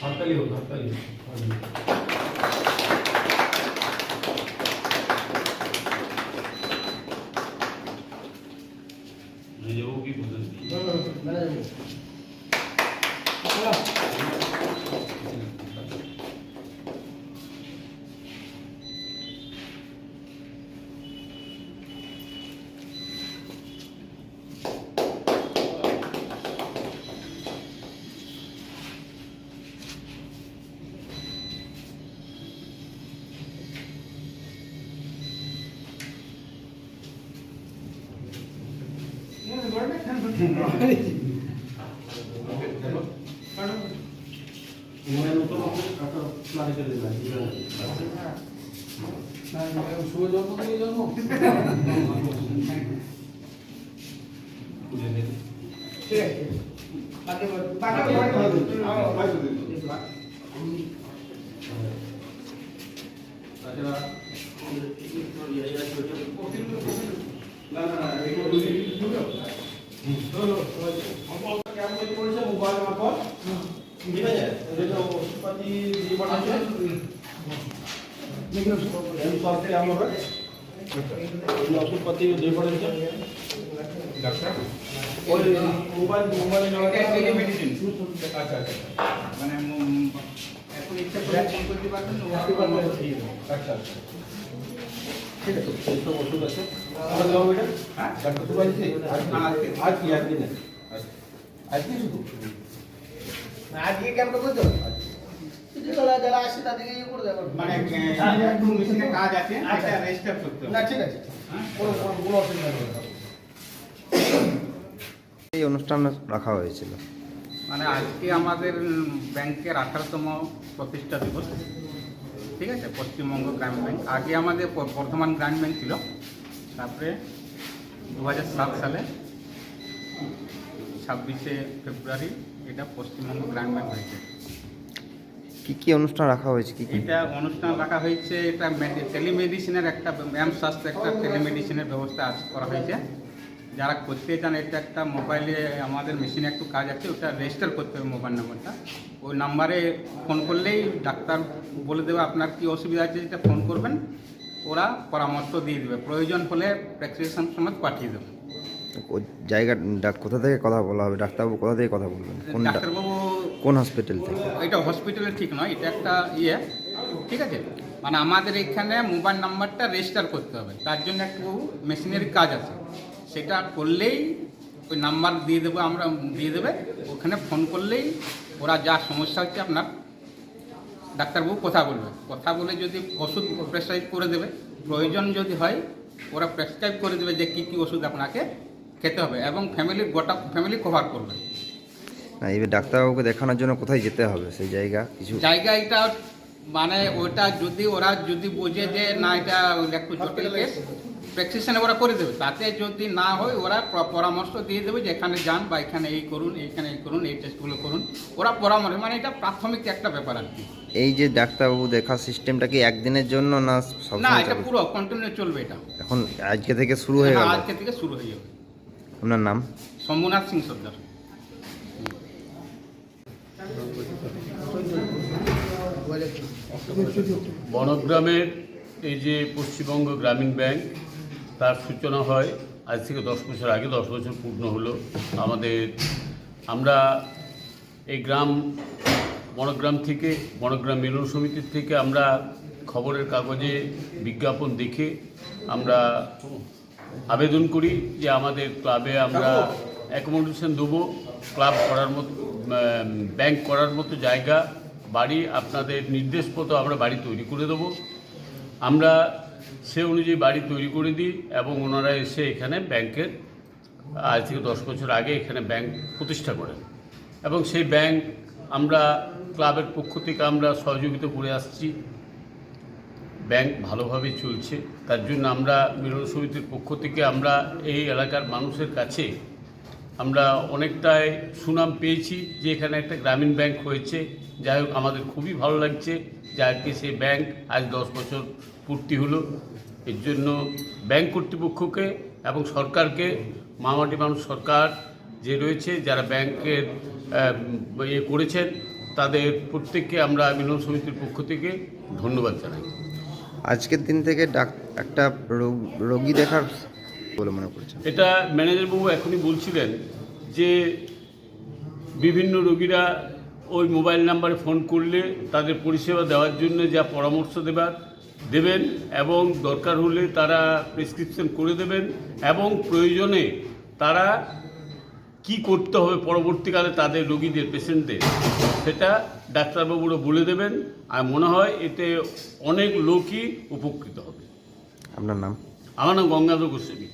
হাততালি হোক হাততালি হোক। নিজেও কি বুঝেন মোবাইল মতো একটা প্লাগে চলে যায় শুভ জন্ম দিয়ে জন্ম খুলে দেবে ঠিক আছে বাকি বাকি তাছাড়া না না না ওষুধপাতি দিয়ে পাঠাচ্ছে এই সব থেকে আমরা এই ওষুধপাতি দিয়ে পাঠাচ্ছে ডাক্তার ওই মোবাইল মোবাইলে টেলিমেডিসিন। আচ্ছা আচ্ছা মানে উম, এখন ইচ্ছা করে ফোন করতে পারবেন আচ্ছা আচ্ছা ঠিক আছে এই সব ওষুধ আছে। আমরা দেবো এটা? হ্যাঁ? বাড়িতে না, আজকে। কি আজকে না আজকে শুধু? আজকে ক্যাম্পটা করতে যারা যারা আসে তাদেরকে ইয়ে করে দেবো। মানে একটু মেশিনে কাজ আছে এটা রেজিস্টার করতে না ঠিক আছে হ্যাঁ? কোনো কোনো- কোনো অসুবিধা নেই এই অনুষ্ঠান রাখা হয়েছিল। মানে আজকে আমাদের ব্যাংকের আঠারোতম প্রতিষ্ঠা দিবস। ঠিক আছে? পশ্চিমবঙ্গ গ্রামীণ ব্যাংক। আগে আমাদের বর্ধমান গ্রামীণ ব্যাংক ছিল। তারপরে দু সাত সালে ছাব্বিশে ফেব্রুয়ারি এটা পশ্চিমবঙ্গ গ্রামীণ ব্যাংক হয়েছে। কি কি অনুষ্ঠান রাখা হয়েছে? কি কি? এটা অনুষ্ঠান রাখা হয়েছে এটা টেলিমেডিসিনের একটা ব্যায়াম স্বাস্থ্য একটা টেলিমেডিসিনের ব্যবস্থা আজ করা হয়েছে। যারা করতে চান এটা একটা মোবাইলে আমাদের মেশিনে একটু কাজ আছে ওটা রেজিস্টার করতে হবে মোবাইল নাম্বারটা ওই নাম্বারে ফোন করলেই ডাক্তার বলে দেবে আপনার কি অসুবিধা আছে যেটা ফোন করবেন ওরা পরামর্শ দিয়ে দেবে। প্রয়োজন হলে প্রেসক্রিপশন সময় পাঠিয়ে দেবে। জায়গা কোথা থেকে কথা বলা হবে? ডাক্তারবাবু কোথা থেকে কথা বলবেন? কোন ডাক্তারবাবু কোন হসপিটাল থেকে? এটা হসপিটালে ঠিক নয় এটা একটা ইয়ে। ঠিক আছে? মানে আমাদের এখানে মোবাইল নাম্বারটা রেজিস্টার করতে হবে। তার জন্য একটু মেশিনারি কাজ আছে। সেটা করলেই ওই নাম্বার দিয়ে দেবো আমরা দিয়ে দেবে। ওখানে ফোন করলেই ওরা যা সমস্যা হচ্ছে আপনার ডাক্তারবাবু কথা বলবে। কথা বলে যদি ওষুধ প্রেসক্রাইব করে দেবে প্রয়োজন যদি হয় ওরা প্রেসক্রাইব করে দেবে যে কী কী ওষুধ আপনাকে খেতে হবে এবং ফ্যামিলি গোটা ফ্যামিলি কভার করবে। না এবার ডাক্তারবাবুকে দেখানোর জন্য কোথায় যেতে হবে? সেই জায়গা কিছু? জায়গা এটা মানে ওটা যদি ওরা যদি বোঝে যে না এটা একটু জটিল কেস প্রেসক্রিপশনে ওরা করে দেবে। তাতে যদি না হয় ওরা পরামর্শ দিয়ে দেবে যে এখানে যান বা এখানে এই করুন এইখানে এই করুন এই টেস্টগুলো করুন। ওরা পরামর্শ মানে এটা প্রাথমিক একটা ব্যাপার আর কি। এই যে ডাক্তারবাবু দেখা সিস্টেমটা কি একদিনের জন্য না সব না এটা পুরো কন্টিনিউ চলবে এটা। এখন আজকে থেকে শুরু হয়ে হ্যাঁ, গেল আজকে থেকে শুরু হয়ে যাবে। আপনার নাম? শম্ভুনাথ সিং সর্দার। বনগ্রামের এই যে পশ্চিমবঙ্গ গ্রামীণ ব্যাংক তার সূচনা হয় আজ থেকে দশ বছর আগে দশ বছর পূর্ণ হলো। আমাদের আমরা এই গ্রাম বনগ্রাম থেকে বনগ্রাম মিলন সমিতির থেকে আমরা খবরের কাগজে বিজ্ঞাপন দেখে আমরা আবেদন করি যে আমাদের ক্লাবে আমরা অ্যাকোমোডেশন দেবো ক্লাব করার মতো ব্যাংক করার মতো জায়গা বাড়ি আপনাদের নির্দেশ মতো আমরা বাড়ি তৈরি করে দেবো। আমরা সে অনুযায়ী বাড়ি তৈরি করে দিই এবং ওনারা এসে এখানে ব্যাংকের আজ থেকে দশ বছর আগে এখানে ব্যাংক প্রতিষ্ঠা করেন। এবং সেই ব্যাংক আমরা ক্লাবের পক্ষ থেকে আমরা সহযোগিতা করে আসছি। ব্যাংক ভালোভাবে চলছে। তার জন্য আমরা মিলন সমিতির পক্ষ থেকে আমরা এই এলাকার মানুষের কাছে আমরা অনেকটাই সুনাম পেয়েছি যে এখানে একটা গ্রামীণ ব্যাংক হয়েছে। যাই হোক, আমাদের খুবই ভালো লাগছে যে আজকে সেই ব্যাংক আজ দশ বছর পূর্তি হলো। এর জন্য ব্যাংক কর্তৃপক্ষকে এবং সরকারকে, মামাটি মানুষ সরকার যে রয়েছে, যারা ব্যাংকের ইয়ে করেছেন, তাদের প্রত্যেককে আমরা মিলন সমিতির পক্ষ থেকে ধন্যবাদ জানাই। আজকের দিন থেকে ডাক, একটা রোগ- রোগী দেখার বলে মনে করছেন? এটা ম্যানেজারবাবু এখনই বলছিলেন যে বিভিন্ন রোগীরা ওই মোবাইল নাম্বারে ফোন করলে তাদের পরিষেবা দেওয়ার জন্য যা পরামর্শ দেবার দেবেন এবং দরকার হলে তারা প্রেসক্রিপশন করে দেবেন এবং প্রয়োজনে তারা কি করতে হবে পরবর্তীকালে তাদের রোগীদের পেশেন্টদের সেটা ডাক্তারবাবুরা বলে দেবেন। আর মনে হয় এতে অনেক লোকই উপকৃত হবে। আপনার নাম? আমার নাম গঙ্গাধর গোস্বামী।